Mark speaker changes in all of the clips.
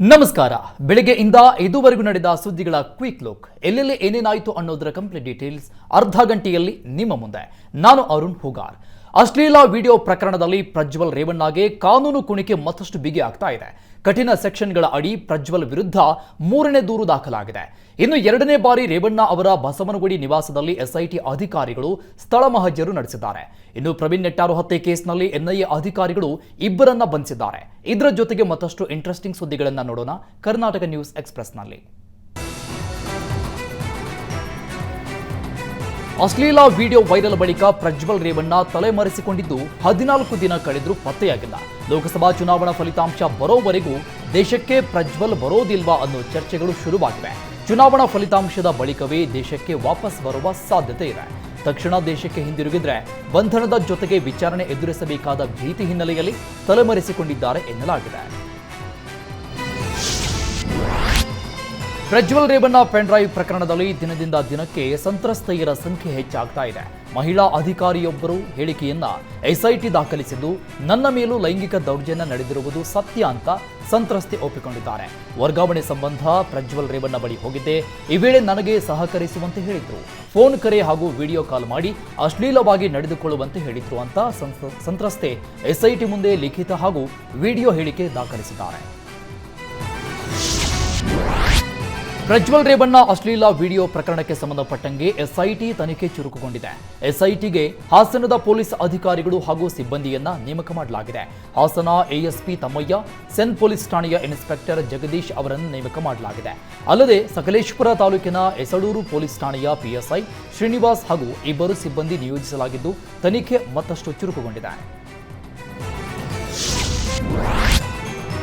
Speaker 1: ನಮಸ್ಕಾರ. ಬೆಳಿಗ್ಗೆಯಿಂದ ಇದುವರೆಗೂ ನಡೆದ ಸುದ್ದಿಗಳ ಕ್ವಿಕ್ ಲುಕ್. ಎಲ್ಲೆಲ್ಲಿ ಏನೇನಾಯಿತು ಅನ್ನೋದರ ಕಂಪ್ಲೀಟ್ ಡೀಟೇಲ್ಸ್ ಅರ್ಧ ಗಂಟೆಯಲ್ಲಿ ನಿಮ್ಮ ಮುಂದೆ. ನಾನು ಅರುಣ್ ಹುಗಾರ್. ಅಶ್ಲೀಲ ವಿಡಿಯೋ ಪ್ರಕರಣದಲ್ಲಿ ಪ್ರಜ್ವಲ್ ರೇವಣ್ಣಗೆ ಕಾನೂನು ಕುಣಿಕೆ ಮತ್ತಷ್ಟು ಬಿಗಿ ಆಗ್ತಾ ಇದೆ. ಕಠಿಣ ಸೆಕ್ಷನ್ಗಳ ಅಡಿ ಪ್ರಜ್ವಲ್ ವಿರುದ್ಧ ಮೂರನೇ ದೂರು ದಾಖಲಾಗಿದೆ. ಇನ್ನು ಎರಡನೇ ಬಾರಿ ರೇವಣ್ಣ ಅವರ ಬಸವನಗುಡಿ ನಿವಾಸದಲ್ಲಿ ಎಸ್ಐಟಿ ಅಧಿಕಾರಿಗಳು ಸ್ಥಳ ಮಹಜರು ನಡೆಸಿದ್ದಾರೆ. ಇನ್ನು ಪ್ರವೀಣ್ ನೆಟ್ಟಾರು ಹತ್ಯೆ ಕೇಸ್ನಲ್ಲಿ ಎನ್ಐಎ ಅಧಿಕಾರಿಗಳು ಇಬ್ಬರನ್ನ ಬಂಧಿಸಿದ್ದಾರೆ. ಇದರ ಜೊತೆಗೆ ಮತ್ತಷ್ಟು ಇಂಟ್ರೆಸ್ಟಿಂಗ್ ಸುದ್ದಿಗಳನ್ನು ನೋಡೋಣ. ಕರ್ನಾಟಕ ನ್ಯೂಸ್ ಎಕ್ಸ್ಪ್ರೆಸ್ನಲ್ಲಿ. ಅಶ್ಲೀಲ ವಿಡಿಯೋ ವೈರಲ್ ಬಳಿಕ ಪ್ರಜ್ವಲ್ ರೇವಣ್ಣ ತಲೆಮರೆಸಿಕೊಂಡಿದ್ದು ಹದಿನಾಲ್ಕು ದಿನ ಕಳೆದರೂ ಪತ್ತೆಯಾಗಿಲ್ಲ. ಲೋಕಸಭಾ ಚುನಾವಣಾ ಫಲಿತಾಂಶ ಬರೋವರೆಗೂ ದೇಶಕ್ಕೆ ಪ್ರಜ್ವಲ್ ಬರೋದಿಲ್ವಾ ಅನ್ನೋ ಚರ್ಚೆಗಳು ಶುರುವಾಗಿವೆ. ಚುನಾವಣಾ ಫಲಿತಾಂಶದ ಬಳಿಕವೇ ದೇಶಕ್ಕೆ ವಾಪಸ್ ಬರುವ ಸಾಧ್ಯತೆ ಇದೆ. ತಕ್ಷಣ ದೇಶಕ್ಕೆ ಹಿಂದಿರುಗಿದ್ರೆ ಬಂಧನದ ಜೊತೆಗೆ ವಿಚಾರಣೆ ಎದುರಿಸಬೇಕಾದ ಭೀತಿ ಹಿನ್ನೆಲೆಯಲ್ಲಿ ತಲೆಮರೆಸಿಕೊಂಡಿದ್ದಾರೆ ಎನ್ನಲಾಗಿದೆ. ಪ್ರಜ್ವಲ್ ರೇವಣ್ಣ ಪೆನ್ಡ್ರೈವ್ ಪ್ರಕರಣದಲ್ಲಿ ದಿನದಿಂದ ದಿನಕ್ಕೆ ಸಂತ್ರಸ್ತೆಯರ ಸಂಖ್ಯೆ ಹೆಚ್ಚಾಗ್ತಾ ಇದೆ. ಮಹಿಳಾ ಅಧಿಕಾರಿಯೊಬ್ಬರು ಹೇಳಿಕೆಯನ್ನ ಎಸ್ಐಟಿ ದಾಖಲಿಸಿದ್ದು, ನನ್ನ ಮೇಲೂ ಲೈಂಗಿಕ ದೌರ್ಜನ್ಯ ನಡೆದಿರುವುದು ಸತ್ಯ ಅಂತ ಸಂತ್ರಸ್ತೆ ಒಪ್ಪಿಕೊಂಡಿದ್ದಾರೆ. ವರ್ಗಾವಣೆ ಸಂಬಂಧ ಪ್ರಜ್ವಲ್ ರೇವಣ್ಣ ಬಳಿ ಹೋಗಿದ್ದೆ. ಈ ವೇಳೆ ನನಗೆ ಸಹಕರಿಸುವಂತೆ ಹೇಳಿದ್ರು. ಫೋನ್ ಕರೆ ಹಾಗೂ ವಿಡಿಯೋ ಕಾಲ್ ಮಾಡಿ ಅಶ್ಲೀಲವಾಗಿ ನಡೆದುಕೊಳ್ಳುವಂತೆ ಹೇಳಿದ್ರು ಅಂತ ಸಂತ್ರ- ಸಂತ್ರಸ್ತೆ ಎಸ್ಐಟಿ ಮುಂದೆ ಲಿಖಿತ ಹಾಗೂ ವಿಡಿಯೋ ಹೇಳಿಕೆ ದಾಖಲಿಸಿದ್ದಾರೆ. ಪ್ರಜ್ವಲ್ ರೇವಣ್ಣ ಅಶ್ಲೀಲ ವಿಡಿಯೋ ಪ್ರಕರಣಕ್ಕೆ ಸಂಬಂಧಪಟ್ಟಂಗೆ ಎಸ್ಐಟಿ ತನಿಖೆ ಚುರುಕುಗೊಂಡಿದೆ. ಎಸ್ಐಟಿಗೆ ಹಾಸನದ ಪೊಲೀಸ್ ಅಧಿಕಾರಿಗಳು ಹಾಗೂ ಸಿಬ್ಬಂದಿಯನ್ನ ನೇಮಕ ಮಾಡಲಾಗಿದೆ. Hassan ASP Thammaiah CEN police ಠಾಣೆಯ ಇನ್ಸ್ಪೆಕ್ಟರ್ ಜಗದೀಶ್ ಅವರನ್ನು ನೇಮಕ ಮಾಡಲಾಗಿದೆ. ಅಲ್ಲದೆ ಸಕಲೇಶ್ಪುರ ತಾಲೂಕಿನ ಎಸಡೂರು ಪೊಲೀಸ್ ಠಾಣೆಯ ಪಿಎಸ್ಐ ಶ್ರೀನಿವಾಸ್ ಹಾಗೂ ಇಬ್ಬರು ಸಿಬ್ಬಂದಿ ನಿಯೋಜಿಸಲಾಗಿದ್ದು, ತನಿಖೆ ಮತ್ತಷ್ಟು ಚುರುಕುಗೊಂಡಿದೆ.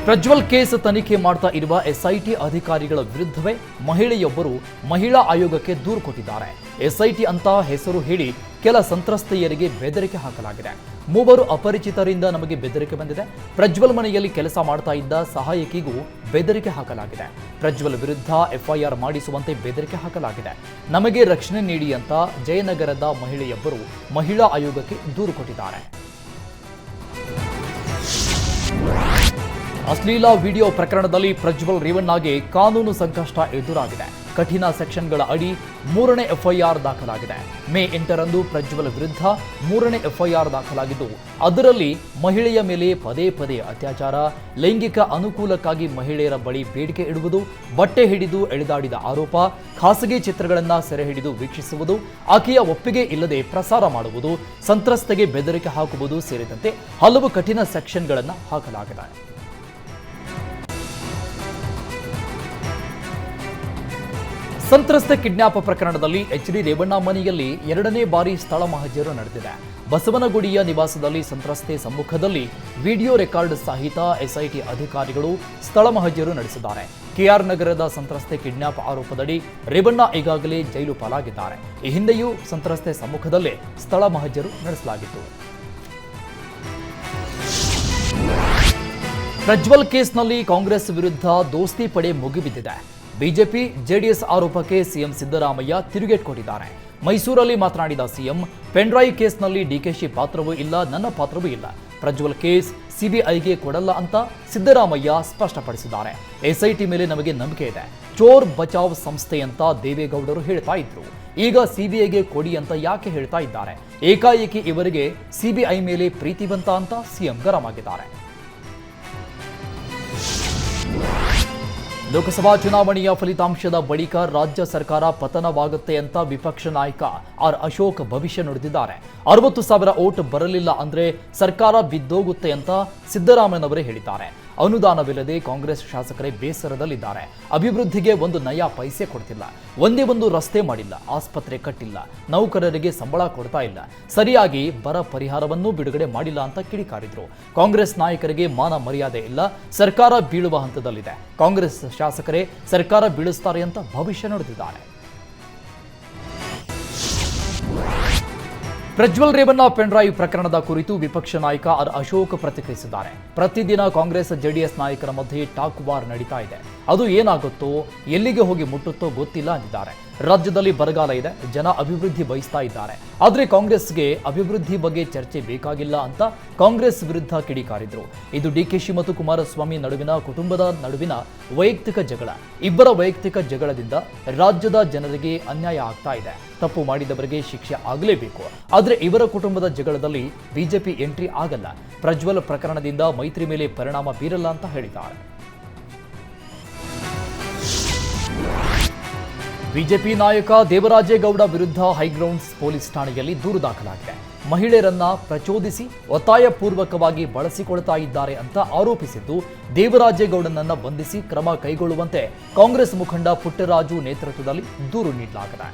Speaker 1: ಪ್ರಜ್ವಲ್ ಕೇಸ್ ತನಿಖೆ ಮಾಡ್ತಾ ಇರುವ ಎಸ್ಐಟಿ ಅಧಿಕಾರಿಗಳ ವಿರುದ್ಧವೇ ಮಹಿಳೆಯೊಬ್ಬರು ಮಹಿಳಾ ಆಯೋಗಕ್ಕೆ ದೂರು ಕೊಟ್ಟಿದ್ದಾರೆ. ಎಸ್ಐಟಿ ಅಂತ ಹೆಸರು ಹೇಳಿ ಕೆಲ ಸಂತ್ರಸ್ತೆಯರಿಗೆ ಬೆದರಿಕೆ ಹಾಕಲಾಗಿದೆ. ಮೂವರು ಅಪರಿಚಿತರಿಂದ ನಮಗೆ ಬೆದರಿಕೆ ಬಂದಿದೆ. ಪ್ರಜ್ವಲ್ ಮನೆಯಲ್ಲಿ ಕೆಲಸ ಮಾಡ್ತಾ ಇದ್ದ ಸಹಾಯಕಿಗೂ ಬೆದರಿಕೆ ಹಾಕಲಾಗಿದೆ. ಪ್ರಜ್ವಲ್ ವಿರುದ್ಧ ಎಫ್ಐಆರ್ ಮಾಡಿಸುವಂತೆ ಬೆದರಿಕೆ ಹಾಕಲಾಗಿದೆ. ನಮಗೆ ರಕ್ಷಣೆ ನೀಡಿ ಅಂತ ಜಯನಗರದ ಮಹಿಳೆಯೊಬ್ಬರು ಮಹಿಳಾ ಆಯೋಗಕ್ಕೆ ದೂರು ಕೊಟ್ಟಿದ್ದಾರೆ. ಅಶ್ಲೀಲ ವಿಡಿಯೋ ಪ್ರಕರಣದಲ್ಲಿ ಪ್ರಜ್ವಲ್ ರೇವಣ್ಣಗೆ ಕಾನೂನು ಸಂಕಷ್ಟ ಎದುರಾಗಿದೆ. ಕಠಿಣ ಸೆಕ್ಷನ್ಗಳ ಅಡಿ ಮೂರನೇ ಎಫ್ಐಆರ್ ದಾಖಲಾಗಿದೆ. ಮೇ ಎಂಟರಂದು ಪ್ರಜ್ವಲ್ ವಿರುದ್ಧ ಮೂರನೇ ಎಫ್ಐಆರ್ ದಾಖಲಾಗಿದ್ದು, ಅದರಲ್ಲಿ ಮಹಿಳೆಯ ಮೇಲೆ ಪದೇ ಪದೇ ಅತ್ಯಾಚಾರ, ಲೈಂಗಿಕ ಅನುಕೂಲಕ್ಕಾಗಿ ಮಹಿಳೆಯರ ಬಳಿ ಬೇಡಿಕೆ ಇಡುವುದು, ಬಟ್ಟೆ ಹಿಡಿದು ಎಳೆದಾಡಿದ ಆರೋಪ, ಖಾಸಗಿ ಚಿತ್ರಗಳನ್ನು ಸೆರೆ ಹಿಡಿದು ವೀಕ್ಷಿಸುವುದು, ಆಕೆಯ ಒಪ್ಪಿಗೆ ಇಲ್ಲದೆ ಪ್ರಸಾರ ಮಾಡುವುದು, ಸಂತ್ರಸ್ತೆಗೆ ಬೆದರಿಕೆ ಹಾಕುವುದು ಸೇರಿದಂತೆ ಹಲವು ಕಠಿಣ ಸೆಕ್ಷನ್ಗಳನ್ನು ಹಾಕಲಾಗಿದೆ. ಸಂತ್ರಸ್ತ ಕಿಡ್ನಾಪ್ ಪ್ರಕರಣದಲ್ಲಿ ಎಚ್ ಡಿ ರೇವಣ್ಣ ಮನೆಯಲ್ಲಿ ಎರಡನೇ ಬಾರಿ ಸ್ಥಳ ಮಹಜರು ನಡೆದಿದೆ. ಬಸವನಗುಡಿಯ ನಿವಾಸದಲ್ಲಿ ಸಂತ್ರಸ್ತೆ ಸಮ್ಮುಖದಲ್ಲಿ ವಿಡಿಯೋ ರೆಕಾರ್ಡ್ ಸಹಿತ ಎಸ್ಐಟಿ ಅಧಿಕಾರಿಗಳು ಸ್ಥಳ ಮಹಜರು ನಡೆಸಿದ್ದಾರೆ. ಕೆಆರ್ ನಗರದ ಸಂತ್ರಸ್ತೆ ಕಿಡ್ನಾಪ್ ಆರೋಪದಡಿ ರೇವಣ್ಣ ಈಗಾಗಲೇ ಜೈಲು ಪಾಲಾಗಿದ್ದಾರೆ. ಈ ಹಿಂದೆಯೂ ಸಂತ್ರಸ್ತೆ ಸಮ್ಮುಖದಲ್ಲೇ ಸ್ಥಳ ಮಹಜರು ನಡೆಸಲಾಗಿತ್ತು. ಪ್ರಜ್ವಲ್ ಕೇಸ್ನಲ್ಲಿ ಕಾಂಗ್ರೆಸ್ ವಿರುದ್ಧ ದೋಸ್ತಿ ಪಡೆ ಮುಗಿಬಿದ್ದಿದೆ. ಬಿಜೆಪಿ ಜೆಡಿಎಸ್ ಆರೋಪಕ್ಕೆ ಸಿಎಂ ಸಿದ್ದರಾಮಯ್ಯ ತಿರುಗೇಟ್ ಕೊಟ್ಟಿದ್ದಾರೆ ಮೈಸೂರಲ್ಲಿ ಮಾತನಾಡಿದ ಸಿಎಂ, ಪೆನ್ಡ್ರೈವ್ ಕೇಸ್ನಲ್ಲಿ ಡಿಕೆಶಿ ಪಾತ್ರವೂ ಇಲ್ಲ, ನನ್ನ ಪಾತ್ರವೂ ಇಲ್ಲ. ಪ್ರಜ್ವಲ್ ಕೇಸ್ ಸಿಬಿಐಗೆ ಕೊಡಲ್ಲ ಅಂತ ಸಿದ್ದರಾಮಯ್ಯ ಸ್ಪಷ್ಟಪಡಿಸಿದ್ದಾರೆ. ಎಸ್ಐಟಿ ಮೇಲೆ ನಮಗೆ ನಂಬಿಕೆ ಇದೆ. ಚೋರ್ ಬಚಾವ್ ಸಂಸ್ಥೆ ಅಂತ ದೇವೇಗೌಡರು ಹೇಳ್ತಾ ಇದ್ರು. ಈಗ ಸಿಬಿಐಗೆ ಕೊಡಿ ಅಂತ ಯಾಕೆ ಹೇಳ್ತಾ ಇದ್ದಾರೆ? ಏಕಾಏಕಿ ಇವರಿಗೆ ಸಿಬಿಐ ಮೇಲೆ ಪ್ರೀತಿ ಬಂತ ಅಂತ ಸಿಎಂ ಗರಂ ಆಗಿದ್ದಾರೆ. ಲೋಕಸಭಾ ಚುನಾವಣೆಯ ಫಲಿತಾಂಶದ ಬಳಿಕ ರಾಜ್ಯ ಸರ್ಕಾರ ಪತನವಾಗುತ್ತೆ ಅಂತ ವಿಪಕ್ಷ ನಾಯಕ ಆರ್ ಅಶೋಕ್ ಭವಿಷ್ಯ ನುಡಿದಿದ್ದಾರೆ. ಅರವತ್ತು ಸಾವಿರ ಓಟ್ ಬರಲಿಲ್ಲ ಅಂದ್ರೆ ಸರ್ಕಾರ ಬಿದ್ದೋಗುತ್ತೆ ಅಂತ ಸಿದ್ದರಾಮಯ್ಯನವರೇ ಹೇಳಿದ್ದಾರೆ. ಅನುದಾನವಿಲ್ಲದೆ ಕಾಂಗ್ರೆಸ್ ಶಾಸಕರೇ ಬೇಸರದಲ್ಲಿದ್ದಾರೆ. ಅಭಿವೃದ್ಧಿಗೆ ಒಂದು ನಯ ಪೈಸೆ ಕೊಡ್ತಿಲ್ಲ. ಒಂದೇ ಒಂದು ರಸ್ತೆ ಮಾಡಿಲ್ಲ. ಆಸ್ಪತ್ರೆ ಕಟ್ಟಿಲ್ಲ. ನೌಕರರಿಗೆ ಸಂಬಳ ಕೊಡ್ತಾ ಇಲ್ಲ. ಸರಿಯಾಗಿ ಬರ ಪರಿಹಾರವನ್ನೂ ಬಿಡುಗಡೆ ಮಾಡಿಲ್ಲ ಅಂತ ಕಿಡಿಕಾರಿದ್ರು. ಕಾಂಗ್ರೆಸ್ ನಾಯಕರಿಗೆ ಮಾನ ಮರ್ಯಾದೆ ಇಲ್ಲ. ಸರ್ಕಾರ ಬೀಳುವ ಹಂತದಲ್ಲಿದೆ. ಕಾಂಗ್ರೆಸ್ ಶಾಸಕರೇ ಸರ್ಕಾರ ಬೀಳಿಸ್ತಾರೆ ಅಂತ ಭವಿಷ್ಯ ನುಡಿದಿದ್ದಾರೆ. ಪ್ರಜ್ವಲ್ ರೇವಣ್ಣ ಪೆಂಡ್ರಾಯ್ ಪ್ರಕರಣದ ಕುರಿತು ವಿಪಕ್ಷ ನಾಯಕ ಆರ್ ಅಶೋಕ್ ಪ್ರತಿಕ್ರಿಯಿಸಿದ್ದಾರೆ. ಪ್ರತಿದಿನ ಕಾಂಗ್ರೆಸ್ ಜೆಡಿಎಸ್ ನಾಯಕರ ಮಧ್ಯೆ ಟಾಕ್ ವಾರ್ ನಡೀತಾ ಇದೆ. ಅದು ಏನಾಗುತ್ತೋ, ಎಲ್ಲಿಗೆ ಹೋಗಿ ಮುಟ್ಟುತ್ತೋ ಗೊತ್ತಿಲ್ಲ ಅಂದಿದ್ದಾರೆ. ರಾಜ್ಯದಲ್ಲಿ ಬರಗಾಲ ಇದೆ, ಜನ ಅಭಿವೃದ್ಧಿ ಬಯಸ್ತಾ ಇದ್ದಾರೆ. ಆದರೆ ಕಾಂಗ್ರೆಸ್ಗೆ ಅಭಿವೃದ್ಧಿ ಬಗ್ಗೆ ಚರ್ಚೆ ಬೇಕಾಗಿಲ್ಲ ಅಂತ ಕಾಂಗ್ರೆಸ್ ವಿರುದ್ಧ ಕಿಡಿಕಾರಿದ್ರು. ಇದು ಡಿಕೆಶಿ ಮತ್ತು ಕುಮಾರಸ್ವಾಮಿ ನಡುವಿನ, ಕುಟುಂಬದ ನಡುವಿನ ವೈಯಕ್ತಿಕ ಜಗಳ. ಇಬ್ಬರ ವೈಯಕ್ತಿಕ ಜಗಳದಿಂದ ರಾಜ್ಯದ ಜನರಿಗೆ ಅನ್ಯಾಯ ಆಗ್ತಾ ಇದೆ. ತಪ್ಪು ಮಾಡಿದವರಿಗೆ ಶಿಕ್ಷೆ ಆಗಲೇಬೇಕು. ಆದರೆ ಇವರ ಕುಟುಂಬದ ಜಗಳದಲ್ಲಿ ಬಿಜೆಪಿ ಎಂಟ್ರಿ ಆಗಲ್ಲ. ಪ್ರಜ್ವಲ್ ಪ್ರಕರಣದಿಂದ ಮೈತ್ರಿ ಮೇಲೆ ಪರಿಣಾಮ ಬೀರಲ್ಲ ಅಂತ ಹೇಳಿದ್ದಾರೆ. ಬಿಜೆಪಿ ನಾಯಕ ದೇವರಾಜೇಗೌಡ ವಿರುದ್ಧ ಹೈಗ್ರೌಂಡ್ಸ್ ಪೊಲೀಸ್ ಠಾಣೆಯಲ್ಲಿ ದೂರು ದಾಖಲಾಗಿದೆ. ಮಹಿಳೆಯರನ್ನ ಪ್ರಚೋದಿಸಿ, ಒತ್ತಾಯಪೂರ್ವಕವಾಗಿ ಬಳಸಿಕೊಳ್ತಾ ಇದ್ದಾರೆ ಅಂತ ಆರೋಪಿಸಿದ್ದು, ದೇವರಾಜೇಗೌಡನನ್ನ ಬಂಧಿಸಿ ಕ್ರಮ ಕೈಗೊಳ್ಳುವಂತೆ ಕಾಂಗ್ರೆಸ್ ಮುಖಂಡ ಪುಟ್ಟರಾಜು ನೇತೃತ್ವದಲ್ಲಿ ದೂರು ನೀಡಲಾಗಿದೆ.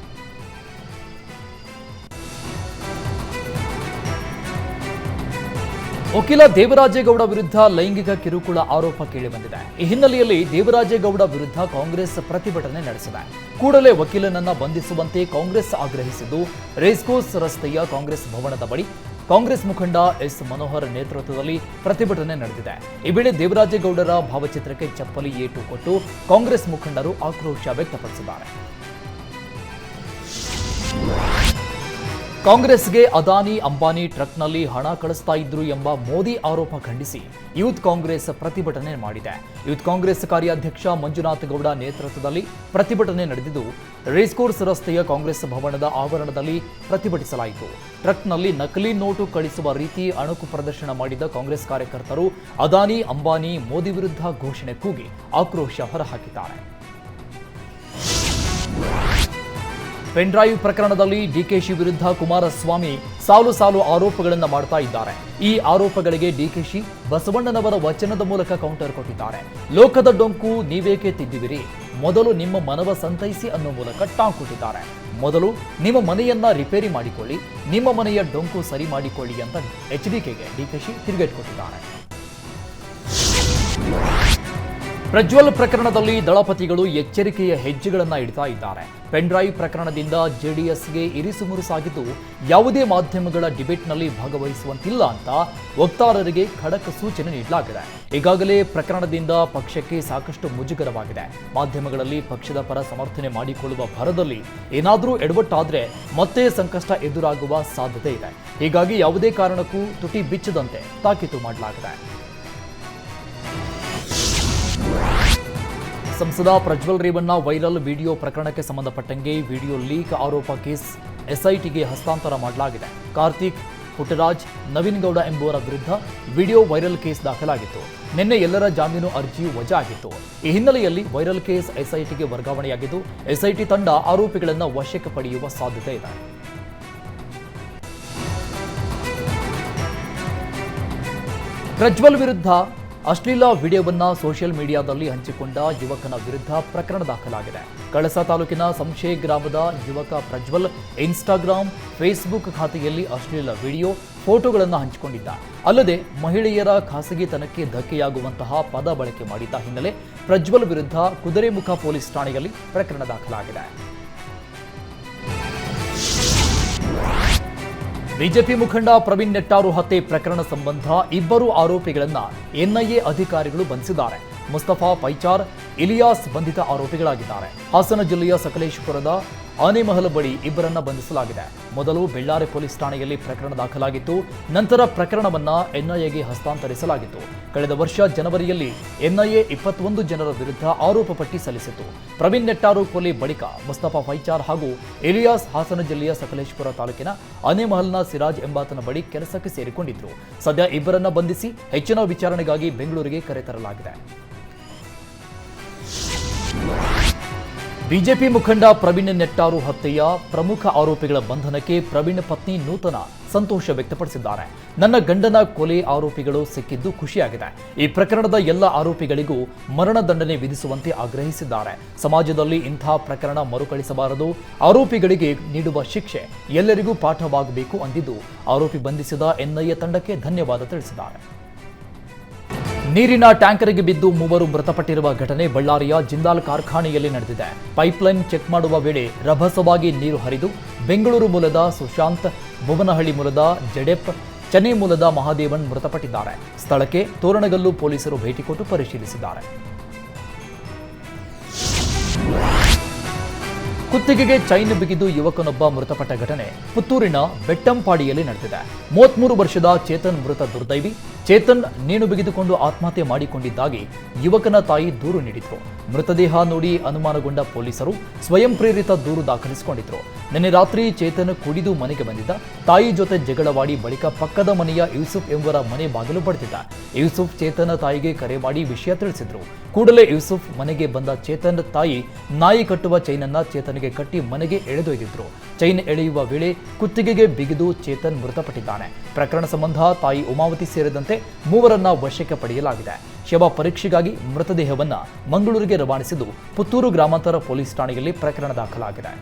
Speaker 1: ವಕೀಲ ದೇವರಾಜೇಗೌಡ ವಿರುದ್ಧ ಲೈಂಗಿಕ ಕಿರುಕುಳ ಆರೋಪ ಕೇಳಿಬಂದಿದೆ. ಈ ಹಿನ್ನೆಲೆಯಲ್ಲಿ ದೇವರಾಜೇಗೌಡ ವಿರುದ್ಧ ಕಾಂಗ್ರೆಸ್ ಪ್ರತಿಭಟನೆ ನಡೆಸಿದೆ. ಕೂಡಲೇ ವಕೀಲನನ್ನ ಬಂಧಿಸುವಂತೆ ಕಾಂಗ್ರೆಸ್ ಆಗ್ರಹಿಸಿದ್ದು ರೇಸ್ಕೋರ್ಸ್ ರಸ್ತೆಯ ಕಾಂಗ್ರೆಸ್ ಭವನದ ಬಳಿ ಕಾಂಗ್ರೆಸ್ ಮುಖಂಡ ಎಸ್ ಮನೋಹರ್ ನೇತೃತ್ವದಲ್ಲಿ ಪ್ರತಿಭಟನೆ ನಡೆದಿದೆ. ಈ ವೇಳೆ ದೇವರಾಜೇಗೌಡರ ಭಾವಚಿತ್ರಕ್ಕೆ ಚಪ್ಪಲಿ ಏಟು ಕೊಟ್ಟು ಕಾಂಗ್ರೆಸ್ ಮುಖಂಡರು ಆಕ್ರೋಶ ವ್ಯಕ್ತಪಡಿಸಿದ್ದಾರೆ. ಕಾಂಗ್ರೆಸ್ಗೆ ಅದಾನಿ ಅಂಬಾನಿ ಟ್ರಕ್ನಲ್ಲಿ ಹಣ ಕಳಿಸ್ತಾ ಇದ್ರು ಎಂಬ ಮೋದಿ ಆರೋಪ ಖಂಡಿಸಿ ಯೂತ್ ಕಾಂಗ್ರೆಸ್ ಪ್ರತಿಭಟನೆ ಮಾಡಿದೆ. ಯೂತ್ ಕಾಂಗ್ರೆಸ್ ಕಾರ್ಯಾಧ್ಯಕ್ಷ ಮಂಜುನಾಥ್ ಗೌಡ ನೇತೃತ್ವದಲ್ಲಿ ಪ್ರತಿಭಟನೆ ನಡೆದಿದ್ದು ರೇಸ್ಕೋರ್ಸ್ ರಸ್ತೆಯ ಕಾಂಗ್ರೆಸ್ ಭವನದ ಆವರಣದಲ್ಲಿ ಪ್ರತಿಭಟಿಸಲಾಯಿತು. ಟ್ರಕ್ನಲ್ಲಿ ನಕಲಿ ನೋಟು ಕಳಿಸುವ ರೀತಿ ಅಣುಕು ಪ್ರದರ್ಶನ ಮಾಡಿದ ಕಾಂಗ್ರೆಸ್ ಕಾರ್ಯಕರ್ತರು ಅದಾನಿ ಅಂಬಾನಿ ಮೋದಿ ವಿರುದ್ಧ ಘೋಷಣೆ ಕೂಗಿ ಆಕ್ರೋಶ ಹೊರಹಾಕಿದ್ದಾರೆ. ಪೆನ್ಡ್ರೈವ್ ಪ್ರಕರಣದಲ್ಲಿ ಡಿಕೆಶಿ ವಿರುದ್ಧ ಕುಮಾರಸ್ವಾಮಿ ಸಾಲು ಸಾಲು ಆರೋಪಗಳನ್ನು ಮಾಡ್ತಾ ಇದ್ದಾರೆ. ಈ ಆರೋಪಗಳಿಗೆ ಡಿಕೆಶಿ ಬಸವಣ್ಣನವರ ವಚನದ ಮೂಲಕ ಕೌಂಟರ್ ಕೊಟ್ಟಿದ್ದಾರೆ. ಲೋಕದ ಡೊಂಕು ನೀವೇಕೆ ತಿದ್ದುವಿರಿ ಮೊದಲು ನಿಮ್ಮ ಮನವ ಸಂತೈಸಿ ಅನ್ನೋ ಮೂಲಕ ಟಾಂಗ್ ಕೊಟ್ಟಿದ್ದಾರೆ. ಮೊದಲು ನಿಮ್ಮ ಮನೆಯನ್ನ ರಿಪೇರಿ ಮಾಡಿಕೊಳ್ಳಿ, ನಿಮ್ಮ ಮನೆಯ ಡೊಂಕು ಸರಿ ಮಾಡಿಕೊಳ್ಳಿ ಅಂತ ಎಚ್ ಡಿಕೆಗೆ ಡಿಕೆಶಿ ತಿರುಗೇಟ್ ಕೊಟ್ಟಿದ್ದಾರೆ. ಪ್ರಜ್ವಲ್ ಪ್ರಕರಣದಲ್ಲಿ ದಳಪತಿಗಳು ಎಚ್ಚರಿಕೆಯ ಹೆಜ್ಜೆಗಳನ್ನು ಇಡ್ತಾ ಇದ್ದಾರೆ. ಪೆನ್ಡ್ರೈವ್ ಪ್ರಕರಣದಿಂದ ಜೆಡಿಎಸ್ಗೆ ಇರಿಸುಮುರುಸಾಗಿದ್ದು ಯಾವುದೇ ಮಾಧ್ಯಮಗಳ ಡಿಬೇಟ್ನಲ್ಲಿ ಭಾಗವಹಿಸುವಂತಿಲ್ಲ ಅಂತ ವಕ್ತಾರರಿಗೆ ಖಡಕ್ ಸೂಚನೆ ನೀಡಲಾಗಿದೆ. ಈಗಾಗಲೇ ಪ್ರಕರಣದಿಂದ ಪಕ್ಷಕ್ಕೆ ಸಾಕಷ್ಟು ಮುಜುಗರವಾಗಿದೆ. ಮಾಧ್ಯಮಗಳಲ್ಲಿ ಪಕ್ಷದ ಪರ ಸಮರ್ಥನೆ ಮಾಡಿಕೊಳ್ಳುವ ಭರದಲ್ಲಿ ಏನಾದರೂ ಎಡವಟ್ಟಾದರೆ ಮತ್ತೆ ಸಂಕಷ್ಟ ಎದುರಾಗುವ ಸಾಧ್ಯತೆ ಇದೆ. ಹೀಗಾಗಿ ಯಾವುದೇ ಕಾರಣಕ್ಕೂ ತುಟಿ ಬಿಚ್ಚದಂತೆ ತಾಕೀತು ಮಾಡಲಾಗಿದೆ. ಸಂಸದ ಪ್ರಜ್ವಲ್ ರೇವಣ್ಣ ವೈರಲ್ ವಿಡಿಯೋ ಪ್ರಕರಣಕ್ಕೆ ಸಂಬಂಧಪಟ್ಟಂಗೆ ವಿಡಿಯೋ ಲೀಕ್ ಆರೋಪ ಕೇಸ್ ಎಸ್ಐಟಿಗೆ ಹಸ್ತಾಂತರ ಮಾಡಲಾಗಿದೆ. ಕಾರ್ತಿಕ್ ಪುಟ್ಟರಾಜ್, ನವೀನ್ ಗೌಡ ಎಂಬುವರ ವಿರುದ್ಧ ವಿಡಿಯೋ ವೈರಲ್ ಕೇಸ್ ದಾಖಲಾಗಿತ್ತು. ನಿನ್ನೆ ಎಲ್ಲರ ಜಾಮೀನು ಅರ್ಜಿ ವಜಾ ಆಗಿತ್ತು ಈ ಹಿನ್ನೆಲೆಯಲ್ಲಿ ವೈರಲ್ ಕೇಸ್ ಎಸ್ಐಟಿಗೆ ವರ್ಗಾವಣೆಯಾಗಿದ್ದು, ಎಸ್ಐಟಿ ತಂಡ ಆರೋಪಿಗಳನ್ನು ವಶಕ್ಕೆ ಪಡೆಯುವ ಸಾಧ್ಯತೆ ಇದೆ. ಪ್ರಜ್ವಲ್ ವಿರುದ್ಧ ಅಶ್ಲೀಲ ವಿಡಿಯೋವನ್ನ ಸೋಷಿಯಲ್ ಮೀಡಿಯಾದಲ್ಲಿ ಹಂಚಿಕೊಂಡ ಯುವಕನ ವಿರುದ್ಧ ಪ್ರಕರಣ ದಾಖಲಾಗಿದೆ. ಕಳಸ ತಾಲೂಕಿನ ಸಂಶೆ ಗ್ರಾಮದ ಯುವಕ ಪ್ರಜ್ವಲ್ ಇನ್ಸ್ಟಾಗ್ರಾಂ ಫೇಸ್ಬುಕ್ ಖಾತೆಯಲ್ಲಿ ಅಶ್ಲೀಲ ವಿಡಿಯೋ, ಫೋಟೋಗಳನ್ನು ಹಂಚಿಕೊಂಡಿದ್ದ. ಅಲ್ಲದೆ ಮಹಿಳೆಯರ ಖಾಸಗಿತನಕ್ಕೆ ಧಕ್ಕೆಯಾಗುವಂತಹ ಪದ ಬಳಕೆ ಮಾಡಿದ್ದ ಹಿನ್ನೆಲೆ ಪ್ರಜ್ವಲ್ ವಿರುದ್ಧ ಕುದುರೆಮುಖ ಪೊಲೀಸ್ ಠಾಣೆಯಲ್ಲಿ ಪ್ರಕರಣ ದಾಖಲಾಗಿದೆ. ಬಿಜೆಪಿ ಮುಖಂಡ ಪ್ರವೀಣ್ ನೆಟ್ಟಾರು ಹತ್ಯೆ ಪ್ರಕರಣ ಸಂಬಂಧ ಇಬ್ಬರು ಆರೋಪಿಗಳನ್ನ ಎನ್ಐಎ ಅಧಿಕಾರಿಗಳು ಬಂಧಿಸಿದ್ದಾರೆ. ಮುಸ್ತಫಾ ಪೈಚಾರ್, ಇಲಿಯಾಸ್ ಬಂಧಿತ ಆರೋಪಿಗಳಾಗಿದ್ದಾರೆ. ಹಾಸನ ಜಿಲ್ಲೆಯ ಸಕಲೇಶಪುರದ ಆನೆಮಹಲ ಬಳಿ ಇಬ್ಬರನ್ನ ಬಂಧಿಸಲಾಗಿದೆ. ಮೊದಲು ಬೆಳ್ಳಾರಿ ಪೊಲೀಸ್ ಠಾಣೆಯಲ್ಲಿ ಪ್ರಕರಣ ದಾಖಲಾಗಿತ್ತು. ನಂತರ ಪ್ರಕರಣವನ್ನ ಎನ್ಐಎಗೆ ಹಸ್ತಾಂತರಿಸಲಾಗಿತ್ತು. ಕಳೆದ ವರ್ಷ ಜನವರಿಯಲ್ಲಿ ಎನ್ಐಎ ಇಪ್ಪತ್ತೊಂದು ಜನರ ವಿರುದ್ಧ ಆರೋಪ ಪಟ್ಟಿ ಸಲ್ಲಿಸಿತ್ತು. ಪ್ರವೀಣ್ ನೆಟ್ಟಾರು ಕೊಲೆ ಬಳಿಕ ಮುಸ್ತಫಾ ಫೈಚಾರ್ ಹಾಗೂ ಇಲಿಯಾಸ್ ಹಾಸನ ಜಿಲ್ಲೆಯ ಸಕಲೇಶ್ಪುರ ತಾಲೂಕಿನ ಆನೆಮಹಲ್ನ ಸಿರಾಜ್ ಎಂಬಾತನ ಬಳಿ ಕೆಲಸಕ್ಕೆ ಸೇರಿಕೊಂಡಿದ್ರು. ಸದ್ಯ ಇಬ್ಬರನ್ನ ಬಂಧಿಸಿ ಹೆಚ್ಚಿನ ವಿಚಾರಣೆಗಾಗಿ ಬೆಂಗಳೂರಿಗೆ ಕರೆತರಲಾಗಿದೆ ಬಿಜೆಪಿ ಮುಖಂಡ ಪ್ರವೀಣ್ ನೆಟ್ಟಾರು ಹತ್ಯೆಯ ಪ್ರಮುಖ ಆರೋಪಿಗಳ ಬಂಧನಕ್ಕೆ ಪ್ರವೀಣ್ ಪತ್ನಿ ನೂತನ ಸಂತೋಷ ವ್ಯಕ್ತಪಡಿಸಿದ್ದಾರೆ. ನನ್ನ ಗಂಡನ ಕೊಲೆ ಆರೋಪಿಗಳು ಸಿಕ್ಕಿದ್ದು ಖುಷಿಯಾಗಿದೆ. ಈ ಪ್ರಕರಣದ ಎಲ್ಲ ಆರೋಪಿಗಳಿಗೂ ಮರಣದಂಡನೆ ವಿಧಿಸುವಂತೆ ಆಗ್ರಹಿಸಿದ್ದಾರೆ. ಸಮಾಜದಲ್ಲಿ ಇಂಥ ಪ್ರಕರಣ ಮರುಕಳಿಸಬಾರದು. ಆರೋಪಿಗಳಿಗೆ ನೀಡುವ ಶಿಕ್ಷೆ ಎಲ್ಲರಿಗೂ ಪಾಠವಾಗಬೇಕು ಅಂದಿದ್ದು, ಆರೋಪಿ ಬಂಧಿಸಿದ ಎನ್ಐಎ ತಂಡಕ್ಕೆ ಧನ್ಯವಾದ ತಿಳಿಸಿದ್ದಾರೆ. ನೀರಿನ ಟ್ಯಾಂಕರ್ಗೆ ಬಿದ್ದು ಮೂವರು ಮೃತಪಟ್ಟಿರುವ ಘಟನೆ ಬಳ್ಳಾರಿಯ ಜಿಂದಾಲ್ ಕಾರ್ಖಾನೆಯಲ್ಲಿ ನಡೆದಿದೆ. ಪೈಪ್ಲೈನ್ ಚೆಕ್ ಮಾಡುವ ವೇಳೆ ರಭಸವಾಗಿ ನೀರು ಹರಿದು ಬೆಂಗಳೂರು ಮೂಲದ ಸುಶಾಂತ್, ಭುವನಹಳ್ಳಿ ಮೂಲದ ಜಡೆಪ್, ಚೆನ್ನೈ ಮೂಲದ ಮಹಾದೇವನ್ ಮೃತಪಟ್ಟಿದ್ದಾರೆ. ಸ್ಥಳಕ್ಕೆ ತೋರಣಗಲ್ಲು ಪೊಲೀಸರು ಭೇಟಿ ಕೊಟ್ಟು ಪರಿಶೀಲಿಸಿದ್ದಾರೆ. ಕುತ್ತಿಗೆಗೆ ಚೈನ್ ಬಿಗಿದು ಯುವಕನೊಬ್ಬ ಮೃತಪಟ್ಟ ಘಟನೆ ಪುತ್ತೂರಿನ ಬೆಟ್ಟಂಪಾಡಿಯಲ್ಲಿ ನಡೆದಿದೆ. ಮೂವತ್ಮೂರು ವರ್ಷದ ಚೇತನ್ ಮೃತ ದುರ್ದೈವಿ ಚೇತನ್ ನೇಣು ಬಿಗಿದುಕೊಂಡು ಆತ್ಮಹತ್ಯೆ ಮಾಡಿಕೊಂಡಿದ್ದಾಗಿ ಯುವಕನ ತಾಯಿ ದೂರು ನೀಡಿದ್ರು. ಮೃತದೇಹ ನೋಡಿ ಅನುಮಾನಗೊಂಡ ಪೊಲೀಸರು ಸ್ವಯಂ ಪ್ರೇರಿತ ದೂರು ದಾಖಲಿಸಿಕೊಂಡಿದ್ರು. ನಿನ್ನೆ ರಾತ್ರಿ ಚೇತನ್ ಕುಡಿದು ಮನೆಗೆ ಬಂದಿದ್ದ ತಾಯಿ ಜೊತೆ ಜಗಳವಾಡಿ ಬಳಿಕ ಪಕ್ಕದ ಮನೆಯ ಯೂಸುಫ್ ಎಂಬುವರ ಮನೆ ಬಾಗಿಲು ಬಡಿದಿದ್ದ ಯೂಸುಫ್ ಚೇತನ ತಾಯಿಗೆ ಕರೆ ಮಾಡಿ ವಿಷಯ ತಿಳಿಸಿದ್ರು. ಕೂಡಲೇ ಯೂಸುಫ್ ಮನೆಗೆ ಬಂದ ಚೇತನ್ ತಾಯಿ ನಾಯಿ ಕಟ್ಟುವ ಚೈನನ್ನ ಚೇತನ್ಗೆ ಕಟ್ಟಿ ಮನೆಗೆ ಎಳೆದೊಯ್ದಿದ್ರು. ಚೈನ್ ಎಳೆಯುವ ವೇಳೆ ಕುತ್ತಿಗೆಗೆ ಬಿಗಿದು ಚೇತನ್ ಮೃತಪಟ್ಟಿದ್ದಾನೆ. ಪ್ರಕರಣ ಸಂಬಂಧ ತಾಯಿ ಉಮಾವತಿ ಸೇರಿದಂತೆ ಮೂವರನ್ನ ವಶಕ್ಕೆ ಪಡೆಯಲಾಗಿದೆ. ಶವ ಪರೀಕ್ಷೆಗಾಗಿ ಮೃತದೇಹವನ್ನು ಮಂಗಳೂರಿಗೆ ರವಾನಿಸಿದ್ದು ಪುತ್ತೂರು ಗ್ರಾಮಾಂತರ ಪೊಲೀಸ್ ಠಾಣೆಯಲ್ಲಿ ಪ್ರಕರಣ ದಾಖಲಾಗಿದೆ.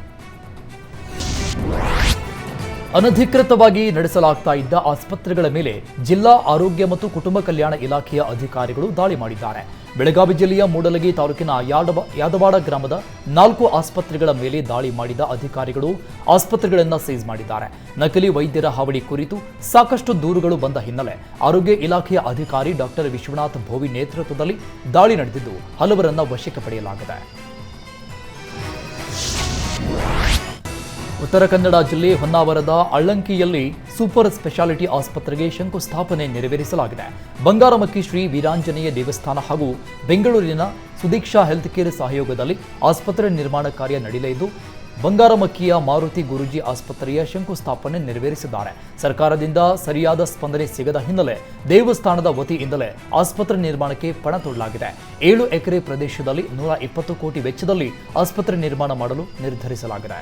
Speaker 1: ಅನಧಿಕೃತವಾಗಿ ನಡೆಸಲಾಗ್ತಾ ಇದ್ದ ಆಸ್ಪತ್ರೆಗಳ ಮೇಲೆ ಜಿಲ್ಲಾ ಆರೋಗ್ಯ ಮತ್ತು ಕುಟುಂಬ ಕಲ್ಯಾಣ ಇಲಾಖೆಯ ಅಧಿಕಾರಿಗಳು ದಾಳಿ ಮಾಡಿದ್ದಾರೆ. ಬೆಳಗಾವಿ ಜಿಲ್ಲೆಯ ಮೂಡಲಗಿ ತಾಲೂಕಿನ ಯಾದವ ಯಾದವಾಡ ಗ್ರಾಮದ ನಾಲ್ಕು ಆಸ್ಪತ್ರೆಗಳ ಮೇಲೆ ದಾಳಿ ಮಾಡಿದ ಅಧಿಕಾರಿಗಳು ಆಸ್ಪತ್ರೆಗಳನ್ನು ಸೀಸ್ ಮಾಡಿದ್ದಾರೆ. ನಕಲಿ ವೈದ್ಯರ ಹಾವಳಿ ಕುರಿತು ಸಾಕಷ್ಟು ದೂರುಗಳು ಬಂದ ಹಿನ್ನೆಲೆ ಆರೋಗ್ಯ ಇಲಾಖೆಯ ಅಧಿಕಾರಿ ಡಾಕ್ಟರ್ ವಿಶ್ವನಾಥ್ ಭೋವಿ ನೇತೃತ್ವದಲ್ಲಿ ದಾಳಿ ನಡೆದಿದ್ದು ಹಲವರನ್ನ ವಶಕ್ಕೆ ಪಡೆಯಲಾಗಿದೆ. ಉತ್ತರ ಕನ್ನಡ ಜಿಲ್ಲೆ ಹೊನ್ನಾವರದ ಅಳ್ಳಂಕಿಯಲ್ಲಿ ಸೂಪರ್ ಸ್ಪೆಷಾಲಿಟಿ ಆಸ್ಪತ್ರೆಗೆ ಶಂಕುಸ್ಥಾಪನೆ ನೆರವೇರಿಸಲಾಗಿದೆ. ಬಂಗಾರಮಕ್ಕಿ ಶ್ರೀ ವೀರಾಂಜನೇಯ ದೇವಸ್ಥಾನ ಹಾಗೂ ಬೆಂಗಳೂರಿನ ಸುದೀಕ್ಷಾ ಹೆಲ್ತ್ ಕೇರ್ ಸಹಯೋಗದಲ್ಲಿ ಆಸ್ಪತ್ರೆ ನಿರ್ಮಾಣ ಕಾರ್ಯ ನಡೆಯಲಿದ್ದು ಬಂಗಾರಮಕ್ಕಿಯ ಮಾರುತಿ ಗುರುಜಿ ಆಸ್ಪತ್ರೆಯ ಶಂಕುಸ್ಥಾಪನೆ ನೆರವೇರಿಸಿದ್ದಾರೆ. ಸರ್ಕಾರದಿಂದ ಸರಿಯಾದ ಸ್ಪಂದನೆ ಸಿಗದ ಹಿನ್ನೆಲೆ ದೇವಸ್ಥಾನದ ವತಿಯಿಂದಲೇ ಆಸ್ಪತ್ರೆ ನಿರ್ಮಾಣಕ್ಕೆ ಪಣ ತೊಡಲಾಗಿದೆ. ಏಳು ಎಕರೆ ಪ್ರದೇಶದಲ್ಲಿ ನೂರ ಇಪ್ಪತ್ತು ಕೋಟಿ ವೆಚ್ಚದಲ್ಲಿ ಆಸ್ಪತ್ರೆ ನಿರ್ಮಾಣ ಮಾಡಲು ನಿರ್ಧರಿಸಲಾಗಿದೆ.